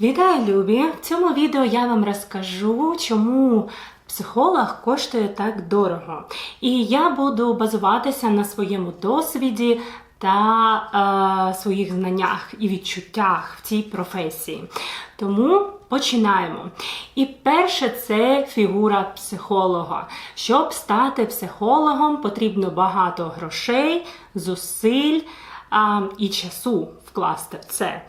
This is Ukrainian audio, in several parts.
Вітаю, любі! В цьому відео я вам розкажу, чому психолог коштує так дорого. І я буду базуватися на своєму досвіді та е, своїх знаннях і відчуттях в цій професії. Тому починаємо. І перше це фігура психолога. Щоб стати психологом, потрібно багато грошей, зусиль а, і часу вкласти в це.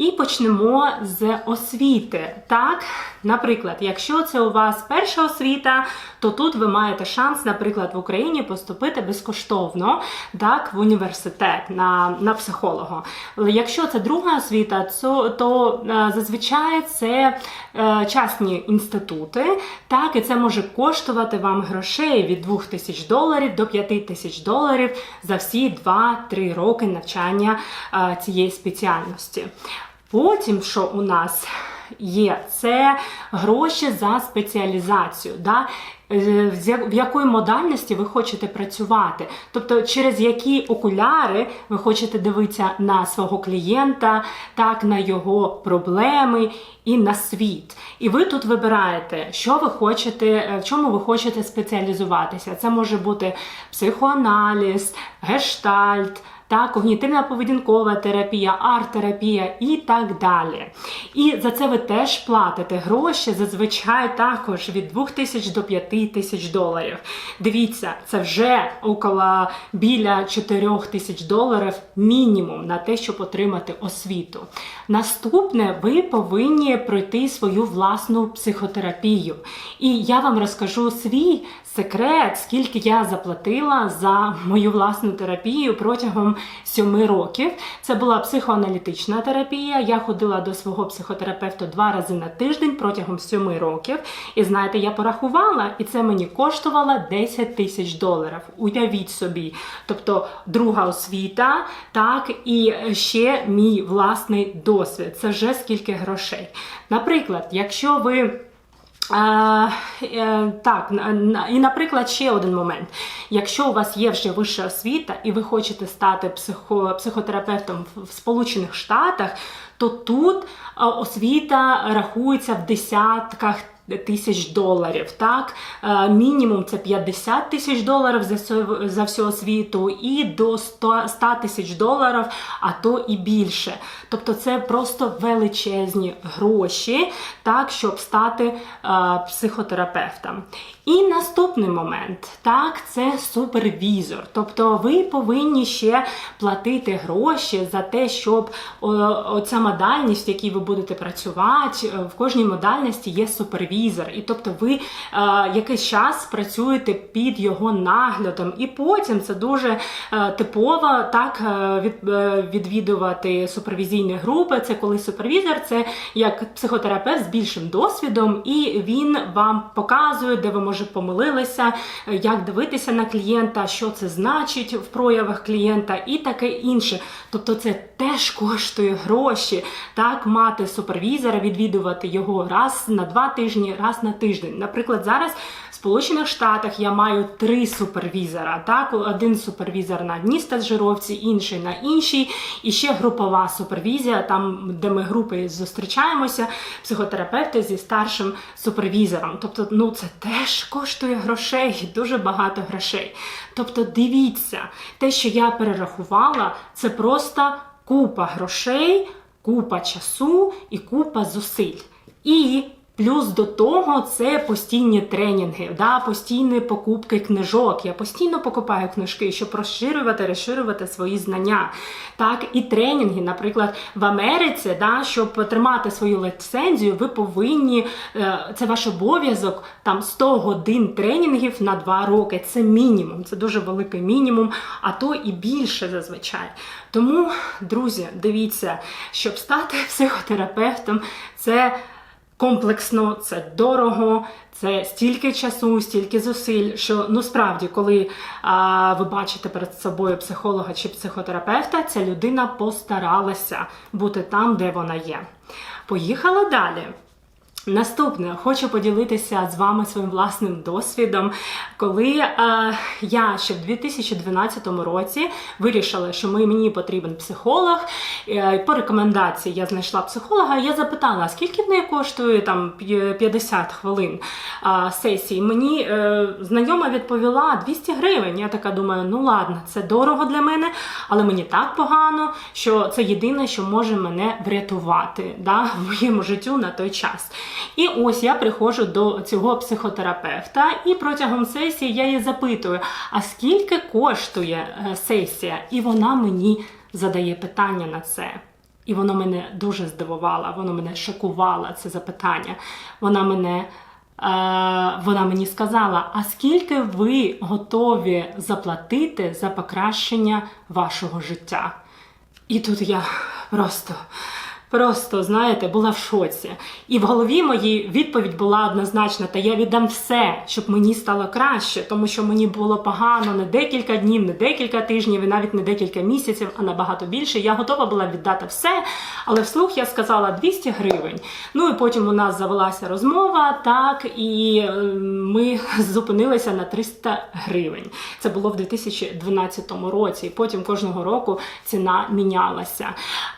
І почнемо з освіти. Так, наприклад, якщо це у вас перша освіта, то тут ви маєте шанс, наприклад, в Україні поступити безкоштовно так, в університет на на психолога. Якщо це друга освіта, то, то е, зазвичай це е, частні інститути, так, і це може коштувати вам грошей від 2 тисяч доларів до 5 тисяч доларів за всі 2-3 роки навчання е, цієї спеціальності. Потім, що у нас є, це гроші за спеціалізацію. Да? Е, В якої модальності ви хочете працювати, тобто через які окуляри ви хочете дивитися на свого клієнта, так на його проблеми і на світ. І ви тут вибираєте, що ви хочете, е, в чому ви хочете спеціалізуватися. Це може бути психоаналіз, гештальт та когнітивна поведінкова терапія, арт-терапія і так далі. І за це ви теж платите гроші, зазвичай також від 2 тисяч до 5 тисяч доларів. Дивіться, це вже около біля 4 тисяч доларів мінімум на те, щоб отримати освіту. Наступне, ви повинні пройти свою власну психотерапію. І я вам розкажу свій секрет, скільки я заплатила за мою власну терапію протягом 7 років. Це була психоаналітична терапія. Я ходила до свого психотерапевта два рази на тиждень протягом 7 років. І знаєте, я порахувала, і це мені коштувало 10 тисяч доларів. Уявіть собі. Тобто друга освіта, так, і ще мій власний досвід. Це вже скільки грошей. Наприклад, якщо ви. Е, так, і, наприклад, ще один момент. Якщо у вас є вже вища освіта і ви хочете стати психо, психотерапевтом в Сполучених Штатах, то тут освіта рахується в десятках тисяч доларів. Так, мінімум це 50 тисяч доларів за за всю світу, і до 100 тисяч доларів, а то і більше. Тобто це просто величезні гроші, так, щоб стати а, психотерапевтом. І наступний момент, так, це супервізор. Тобто ви повинні ще платити гроші за те, щоб оця модальність, в якій ви будете працювати, в кожній модальності є супервізор. І тобто ви е, якийсь час працюєте під його наглядом. І потім це дуже е, типово так від, е, відвідувати супервізійні групи. Це коли супервізор, це як психотерапевт з більшим досвідом, і він вам показує, де ви може помилилися, як дивитися на клієнта, що це значить в проявах клієнта і таке інше. Тобто це теж коштує гроші, так, мати супервізора, відвідувати його раз на два тижні, раз на тиждень. Наприклад, зараз в Сполучених Штатах я маю три супервізора. Так, один супервізор на одній стажировці, інший на іншій, і ще групова супервізія, там, де ми групи зустрічаємося, психотерапевти зі старшим супервізором. Тобто, ну це теж коштує грошей, дуже багато грошей. Тобто, дивіться, те, що я перерахувала, це просто купа грошей, купа часу і купа зусиль. І Плюс до того це постійні тренінги, да, постійні покупки книжок. Я постійно покупаю книжки, щоб розширювати, розширювати свої знання. Так, І тренінги, наприклад, в Америці, да, щоб отримати свою ліцензію, ви повинні, е, це ваш обов'язок, там 100 годин тренінгів на 2 роки. Це мінімум, це дуже великий мінімум, а то і більше зазвичай. Тому, друзі, дивіться, щоб стати психотерапевтом, це комплексно, це дорого, це стільки часу, стільки зусиль. Що ну справді, коли а, ви бачите перед собою психолога чи психотерапевта, ця людина постаралася бути там, де вона є. Поїхала далі. Наступне хочу поділитися з вами своїм власним досвідом, коли е, я ще в 2012 році вирішила, що мені потрібен психолог. Е, по рекомендації я знайшла психолога. Я запитала, скільки в неї коштує там 50 хвилин е, сесії. Мені е, знайома відповіла 200 гривень. Я така думаю, ну ладно, це дорого для мене, але мені так погано, що це єдине, що може мене врятувати да, в моєму життю на той час. І ось я приходжу до цього психотерапевта, і протягом сесії я її запитую: а скільки коштує е, сесія? І вона мені задає питання на це. І воно мене дуже здивувало, воно мене шокувало, це запитання. Вона мене. е, Вона мені сказала: а скільки ви готові заплатити за покращення вашого життя? І тут я просто, просто, знаєте, була в шоці. І в голові моїй відповідь була однозначна: та я віддам все, щоб мені стало краще, тому що мені було погано не декілька днів, не декілька тижнів, і навіть не декілька місяців, а набагато більше. Я готова була віддати все, але вслух я сказала 200 гривень. Ну і потім у нас завелася розмова, так, і е, ми зупинилися на 300 гривень. Це було в 2012 році. Потім кожного року ціна мінялася.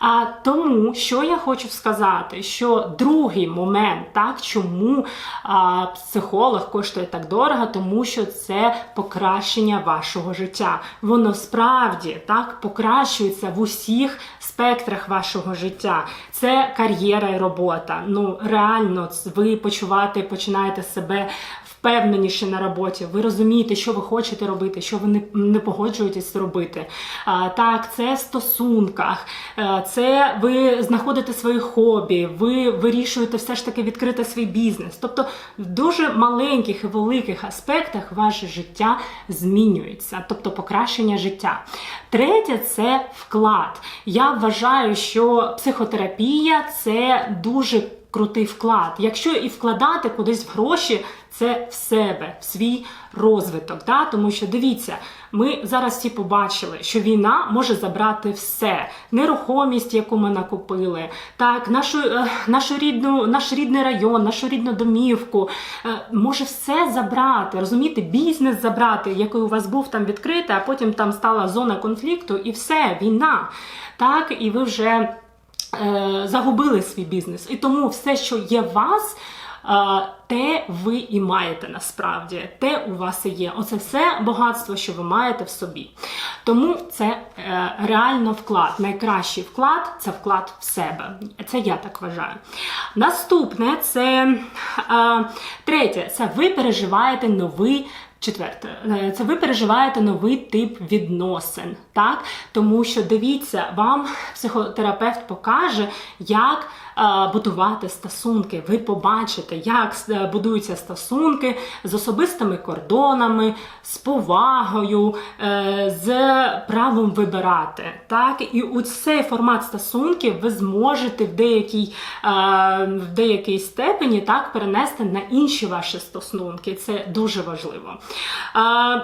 А тому, що я хочу сказати, що другий момент, так, чому а, психолог коштує так дорого, тому що це покращення вашого життя. Воно справді так покращується в усіх спектрах вашого життя. Це кар'єра і робота. Ну реально, ви почувати починаєте себе впевненіше на роботі. Ви розумієте, що ви хочете робити, що ви не, не погоджуєтесь робити. А, так, це в стосунках, е, це ви знаходите свої хобі, ви вирішуєте все ж таки відкрити свій бізнес. Тобто в дуже маленьких і великих аспектах ваше життя змінюється, тобто покращення життя. Третє це вклад. Я вважаю, що психотерапія це дуже крутий вклад. Якщо і вкладати кудись в гроші, це в себе, в свій розвиток. Да? Тому що дивіться, ми зараз всі побачили, що війна може забрати все: нерухомість, яку ми накупили, так, нашу, е, нашу рідну, наш рідний район, нашу рідну домівку, е, може все забрати, розумієте, бізнес забрати, який у вас був там відкритий, а потім там стала зона конфлікту, і все, війна. Так, і ви вже загубили свій бізнес. І тому все, що є в вас. е, Те ви і маєте насправді, те у вас і є. Оце все багатство, що ви маєте в собі. Тому це е, реально вклад. Найкращий вклад це вклад в себе. Це я так вважаю. Наступне це е, третє, це ви переживаєте новий. Четверте, е, це ви переживаєте новий тип відносин, так? Тому що дивіться, вам психотерапевт покаже, як будувати стосунки. Ви побачите, як е, будуються стосунки з особистими кордонами, з повагою, е, з правом вибирати. Так? І у цей формат стосунків ви зможете в деякій, е, в деякій степені так, перенести на інші ваші стосунки. Це дуже важливо.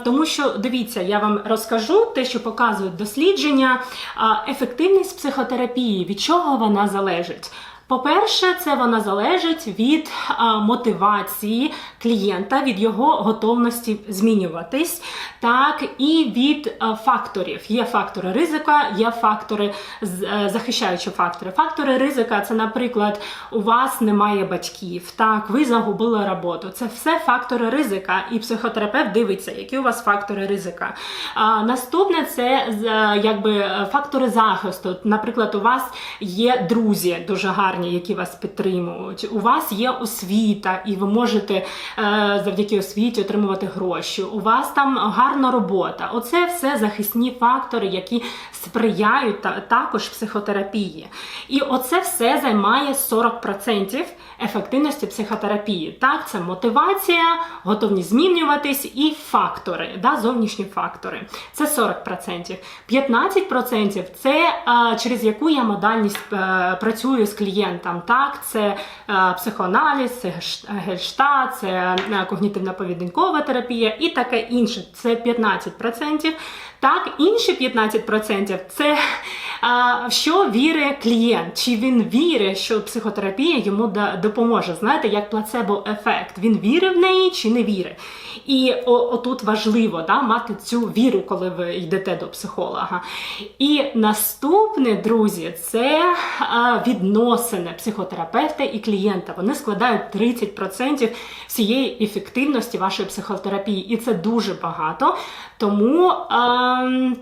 Тому що дивіться, я вам розкажу те, що показують дослідження. Ефективність психотерапії, від чого вона залежить? По-перше, це вона залежить від мотивації клієнта, від його готовності змінюватись, так і від факторів. Є фактори ризика, є фактори е, захищаючі фактори. Фактори ризика це, наприклад, у вас немає батьків, так, ви загубили роботу. Це все фактори ризика, і психотерапевт дивиться, які у вас фактори ризика. А, наступне це е, якби е, фактори захисту. Наприклад, у вас є друзі дуже гарні, які вас підтримують. У вас є освіта, і ви можете е, завдяки освіті отримувати гроші. У вас там гарна робота. Оце все захисні фактори, які сприяють та- також психотерапії. І оце все займає 40% ефективності психотерапії. Так, це мотивація, готовність змінюватись і фактори, да, зовнішні фактори. Це 40%. 15% це е, через яку я модальність е, працюю з клієнтом. Так, це е, психоаналіз, це гельштат, це е, когнітивно-поведінкова терапія і таке інше. Це 15%. Так, інші 15% це а, що вірить клієнт, чи він вірить, що психотерапія йому допоможе. Знаєте, як плацебо-ефект. Він вірить в неї чи не вірить. І о, отут важливо да, мати цю віру, коли ви йдете до психолога. І наступне, друзі, це а, відносини психотерапевта і клієнта. Вони складають 30% всієї ефективності вашої психотерапії, і це дуже багато. Тому, ем,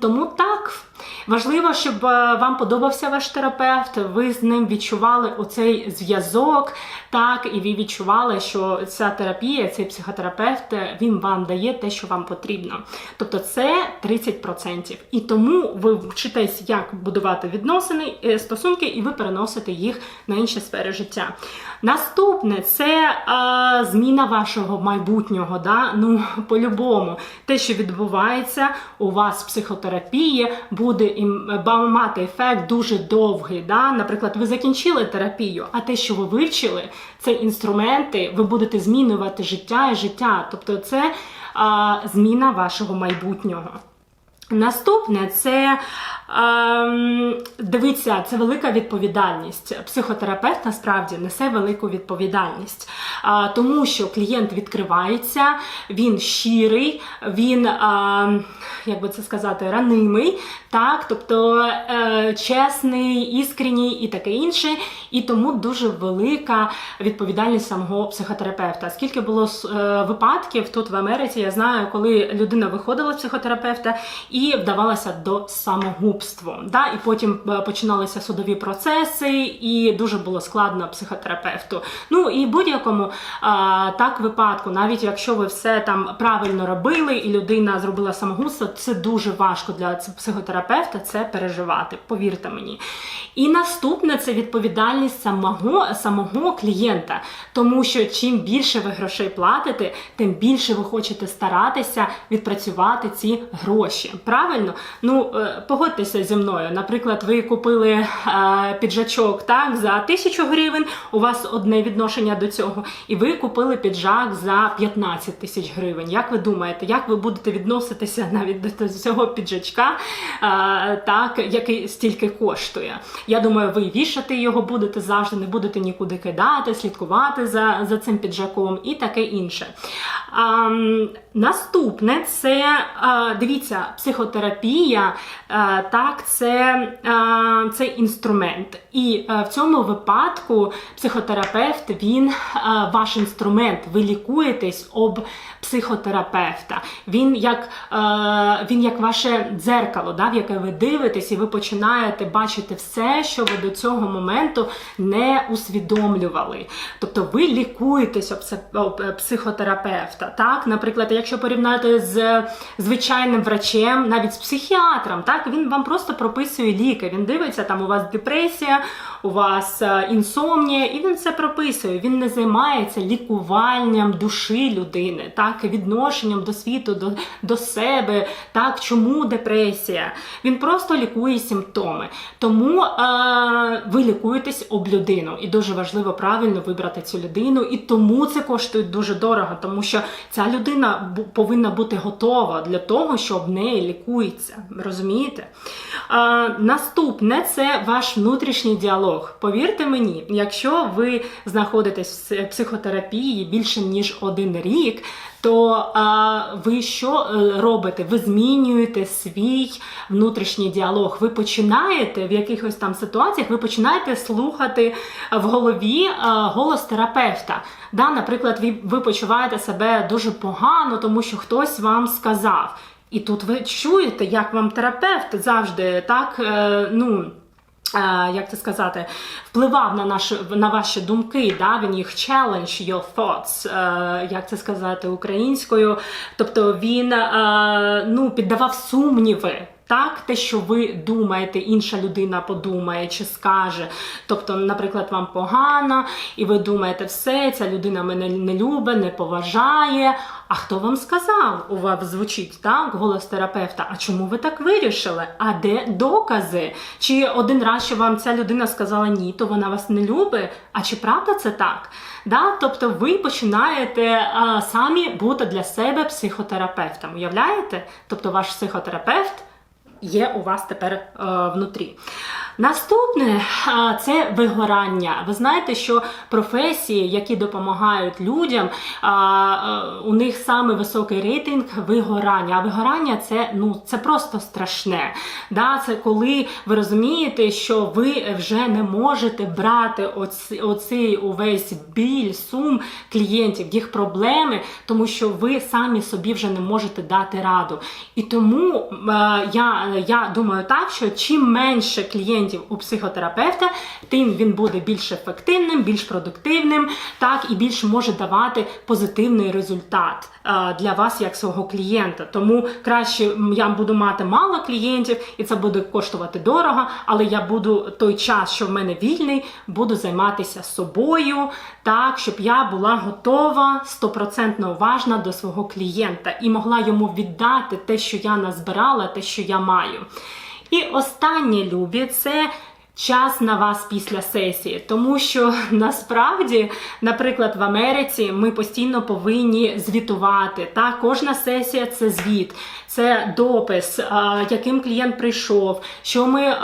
тому так. Важливо, щоб е, вам подобався ваш терапевт, ви з ним відчували оцей зв'язок, так, і ви відчували, що ця терапія, цей психотерапевт, е, він вам дає те, що вам потрібно. Тобто це 30%. І тому ви вчитесь, як будувати відносини, е, стосунки, і ви переносите їх на інші сфери життя. Наступне це е, зміна вашого майбутнього. Да? Ну, по-любому, те, що відбувається у вас в психотерапії, буде і мати ефект дуже довгий. Да? Наприклад, ви закінчили терапію, а те, що ви вивчили, це інструменти, ви будете змінювати життя і життя. Тобто, це а, зміна вашого майбутнього. Наступне це ем, дивіться, це велика відповідальність. Психотерапевт насправді несе велику відповідальність, а, тому що клієнт відкривається, він щирий, він, а, як би це сказати, ранимий, так, тобто е, чесний, іскренній і таке інше. І тому дуже велика відповідальність самого психотерапевта. Скільки було е, випадків тут в Америці, я знаю, коли людина виходила з психотерапевта і вдавалася до самогубства. Да? І потім е, починалися судові процеси, і дуже було складно психотерапевту. Ну і будь-якому а, так випадку, навіть якщо ви все там правильно робили, і людина зробила самогубство, це дуже важко для психотерапевта це переживати. Повірте мені. І наступне це відповідальність самого, самого клієнта, тому що чим більше ви грошей платите, тим більше ви хочете старатися відпрацювати ці гроші. Правильно? Ну е, погодьтеся зі мною. Наприклад, ви купили е, піджачок так за тисячу гривень. У вас одне відношення до цього, і ви купили піджак за 15 тисяч гривень. Як ви думаєте, як ви будете відноситися навіть до цього піджачка, е, так який стільки коштує? Я думаю, ви вішати його будете завжди, не будете нікуди кидати, слідкувати за, за цим піджаком і таке інше. А, наступне це а, дивіться, психотерапія, так, це, це інструмент. І в цьому випадку психотерапевт він ваш інструмент. Ви лікуєтесь об психотерапевта. Він як, е, він як ваше дзеркало, да, в яке ви дивитесь, і ви починаєте бачити все, що ви до цього моменту не усвідомлювали. Тобто ви лікуєтесь об е, психотерапевта. Так? Наприклад, якщо порівняти з звичайним врачем, навіть з психіатром, так, він вам просто прописує ліки. Він дивиться, там у вас депресія, у вас е, інсомнія, і він це прописує. Він не займається лікуванням душі людини, так, відношенням до світу, до, до себе, так, чому депресія. Він просто лікує симптоми. Тому е, ви лікуєтесь об людину, і дуже важливо правильно вибрати цю людину. І тому це коштує дуже дорого, тому що ця людина повинна бути готова для того, щоб об неї лікується. Розумієте? А, наступне це ваш внутрішній діалог. Повірте мені, якщо ви знаходитесь в психотерапії більше ніж один рік, то а, ви що е, робите? Ви змінюєте свій внутрішній діалог. Ви починаєте в якихось там ситуаціях, ви починаєте слухати в голові голос терапевта. Да, наприклад, ви, ви почуваєте себе дуже погано, тому що хтось вам сказав. І тут ви чуєте, як вам терапевт завжди так, е, ну. Е, Як це сказати, впливав на наші на ваші думки, да? він їх challenge your thoughts, е, як це сказати українською. Тобто він е, ну, піддавав сумніви Так, те, що ви думаєте, інша людина подумає чи скаже. Тобто, наприклад, вам погано, і ви думаєте, все, ця людина мене не любить, не поважає. А хто вам сказав? У вас звучить так, голос терапевта. А чому ви так вирішили? А де докази? Чи один раз, що вам ця людина сказала ні, то вона вас не любить? А чи правда це так? Да? Тобто ви починаєте а, самі бути для себе психотерапевтом. Уявляєте? Тобто ваш психотерапевт є у вас тепер е, внутрі. Наступне е, це вигорання. Ви знаєте, що професії, які допомагають людям, е, е, у них саме високий рейтинг вигорання. А вигорання це ну це просто страшне. Да? Це коли ви розумієте, що ви вже не можете брати оці, оцей увесь біль, сум клієнтів, їх проблеми, тому що ви самі собі вже не можете дати раду. І тому я, я думаю так, що чим менше клієнтів у психотерапевта, тим він буде більш ефективним, більш продуктивним, так і більше може давати позитивний результат е, для вас як свого клієнта. Тому краще я буду мати мало клієнтів, і це буде коштувати дорого, але я буду той час, що в мене вільний, буду займатися собою, так щоб я була готова стопроцентно уважна до свого клієнта і могла йому віддати те, що я назбирала, те, що я маю. І останнє любі це. Час на вас після сесії, тому що насправді, наприклад, в Америці ми постійно повинні звітувати. Та кожна сесія це звіт, це допис, яким клієнт прийшов, що ми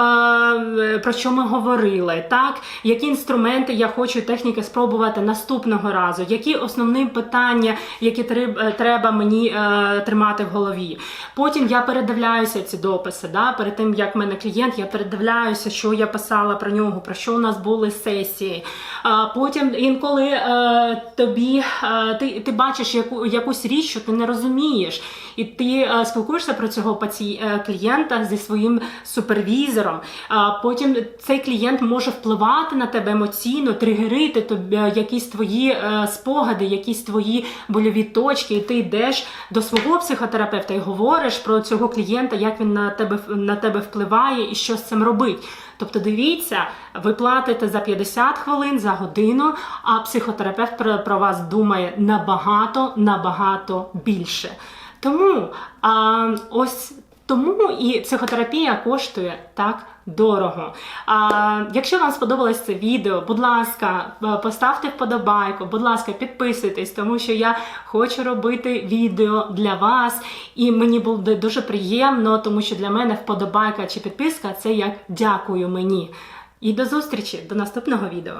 про що ми говорили, так які інструменти я хочу техніки спробувати наступного разу, які основні питання, які треб- треба мені е, тримати в голові. Потім я передивляюся ці дописи. Да? Перед тим як в мене клієнт, я передивляюся, що я писала про нього, про що у нас були сесії. А потім інколи е, тобі е, ти, ти бачиш яку, якусь річ, що ти не розумієш, і ти е, спілкуєшся про цього паці... клієнта зі своїм супервізором. А потім цей клієнт може впливати на тебе емоційно, тригерити тобі якісь твої спогади, якісь твої больові точки, і ти йдеш до свого психотерапевта і говориш про цього клієнта, як він на тебе на тебе впливає і що з цим робить. Тобто, дивіться, ви платите за 50 хвилин за годину, а психотерапевт про, вас думає набагато набагато більше. Тому а, ось тому і психотерапія коштує так дорого. А, якщо вам сподобалось це відео, будь ласка, е, поставте вподобайку, будь ласка, підписуйтесь, тому що я хочу робити відео для вас, і мені буде дуже приємно, тому що для мене вподобайка чи підписка це як дякую мені. І до зустрічі, до наступного відео.